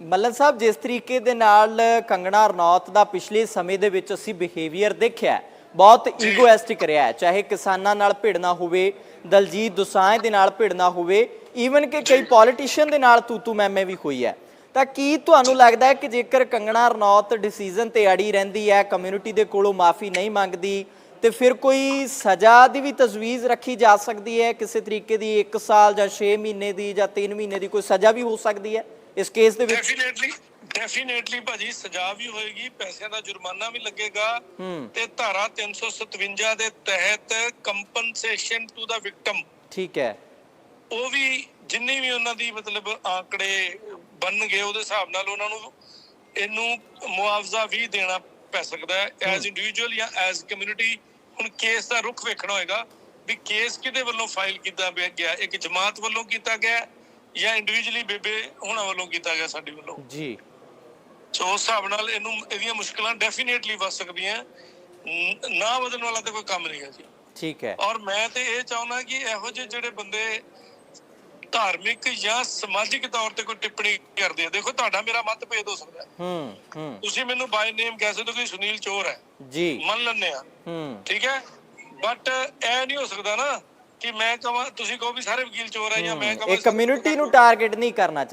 ਮੱਲਨ ਸਾਹਿਬ, ਜਿਸ ਤਰੀਕੇ ਦੇ ਨਾਲ ਕੰਗਣਾ ਰਣੌਤ ਦਾ ਪਿਛਲੇ ਸਮੇਂ ਦੇ ਵਿੱਚ ਅਸੀਂ ਬਿਹੇਵੀਅਰ ਦੇਖਿਆ ਬਹੁਤ ਈਗੋਇਸਟਿਕ ਰਿਹਾ ਚਾਹੇ ਕਿਸਾਨਾਂ ਨਾਲ ਭਿੜਨਾ ਹੋਵੇ, ਦਲਜੀਤ ਦੋਸਾਂਝ ਦੇ ਨਾਲ ਭਿੜਨਾ ਹੋਵੇ ਈਵਨ ਕਿ ਕਈ ਪੋਲੀਟੀਸ਼ੀਅਨ ਦੇ ਨਾਲ ਤੂਤੂ ਮੈਮੇ ਵੀ ਹੋਈ ਹੈ। ਤਾਂ ਕੀ ਤੁਹਾਨੂੰ ਲੱਗਦਾ ਹੈ ਕਿ ਜੇਕਰ ਕੰਗਣਾ ਰਣੌਤ ਡਿਸੀਜਨ ਤੇ ਅੜੀ ਰਹਿੰਦੀ ਹੈ ਕਮਿਊਨਿਟੀ ਦੇ ਕੋਲੋਂ ਮਾਫੀ ਨਹੀਂ ਮੰਗਦੀ, ਤੇ ਫਿਰ ਕੋਈ ਸਜ਼ਾ ਦੀ ਵੀ ਤਜਵੀਜ਼ ਰੱਖੀ ਜਾ ਸਕਦੀ ਹੈ? ਕਿਸੇ ਤਰੀਕੇ ਦੀ 1 ਸਾਲ ਜਾਂ 6 ਮਹੀਨੇ ਦੀ ਜਾਂ 3 ਮਹੀਨੇ ਦੀ ਕੋਈ ਸਜ਼ਾ ਵੀ ਹੋ ਸਕਦੀ ਹੈ? ਇਸ ਕੇਸ ਦੇ ਵਿੱਚ ਡੈਫੀਨੇਟਲੀ ਡੈਫੀਨੇਟਲੀ ਭਾਜੀ ਸਜ਼ਾ ਵੀ ਹੋਏਗੀ ਪੈਸਿਆਂ ਦਾ ਜੁਰਮਾਨਾ ਵੀ ਲੱਗੇਗਾ। ਤੇ ਧਾਰਾ 357 ਦੇ ਤਹਿਤ ਕੰਪਨਸੇਸ਼ਨ ਟੂ ਦਾ ਵਿਕਟਮ ਠੀਕ ਹੈ। ਉਹ ਵੀ ਜਿੰਨੀ ਵੀ ਉਹਨਾਂ ਦੀ ਮਤਲਬ ਆંકੜੇ ਬਣਨਗੇ ਉਹਦੇ ਹਿਸਾਬ ਨਾਲ ਉਹਨਾਂ ਨੂੰ ਇਹਨੂੰ ਮੁਆਵਜ਼ਾ ਵੀ ਦੇਣਾ ਪੈ ਸਕਦਾ ਹੈ। ਐਜ਼ ਇੰਡੀਵਿਜੂਅਲ ਜਾਂ ਐਜ਼ ਕਮਿਊਨਿਟੀ ਹੁਣ ਕੇਸ ਦਾ ਰੁਖ ਵੇਖਣਾ ਹੋਏਗਾ ਵੀ ਕੇਸ ਕਿਹਦੇ ਵੱਲੋਂ ਫਾਈਲ ਕੀਤਾ ਗਿਆ ਇੱਕ ਜਮਾਤ ਵੱਲੋਂ ਕੀਤਾ ਗਿਆ ਜਾਂ ਇੰਡੀਵਿਜੂਅਲੀ ਬੇਬੇ ਹੁਣਾਂ ਵੱਲੋਂ ਕੀਤਾ ਗਿਆ ਸਾਡੇ ਵੱਲੋਂ। ਜੀ। ਸੋ ਉਸ ਹਿਸਾਬ ਨਾਲ ਇਹਨੂੰ ਇਹਦੀਆਂ ਮੁਸ਼ਕਲਾਂ ਡੈਫੀਨੇਟਲੀ ਵੱਧ ਸਕਦੀਆਂ। ਨ- ਨਾ ਵਧਣ ਵਾਲਾ ਤੇ ਕੋਈ ਕੰਮ ਨਹੀਂ ਹੈ ਜੀ। ਠੀਕ ਹੈ। ਔਰ ਮੈਂ ਤੇ ਇਹ ਚਾਹੁੰਦਾ ਕਿ ਇਹੋ ਜਿਹੇ ਜਿਹੜੇ ਬੰਦੇ ਧਾਰਮਿਕ ਜਾਂ ਸਮਾਜਿਕ ਤੌਰ ਤੇ ਕੋਈ ਟਿੱਪਣੀ ਕਰਦੇ ਆ। ਦੇਖੋ ਤੁਹਾਡਾ ਮੇਰਾ ਮਤਭੇਦ ਹੋ ਸਕਦਾ। ਹੈ ਹੂੰ। ਹੂੰ ਤੁਸੀਂ ਮੈਨੂੰ ਬਾਈ ਨੇਮ ਕਹਿ ਸਕਦੇ ਹੋ ਕਿ ਸੁਨੀਲ ਚੋਰ ਹੈ। ਜੀ। ਮੰਨ ਲੈਂਦੇ ਆ। ਹੂੰ। ਠੀਕ ਹੈ? ਬਟ ਇਹ ਨਹੀਂ ਹੋ ਸਕਦਾ ਨਾ ਕਿ ਮੈਂ ਕਹਾਂ ਤੁਸੀਂ ਕਹੋ ਵੀ ਸਾਰੇ ਵਕੀਲ ਚੋਰ ਆ ਜਾਂ ਮੈਂ ਕਹਾਂ ਇਹ ਕਮਿਊਨਿਟੀ ਨੂੰ ਟਾਰਗੇਟ ਨਹੀਂ ਕਰਨਾ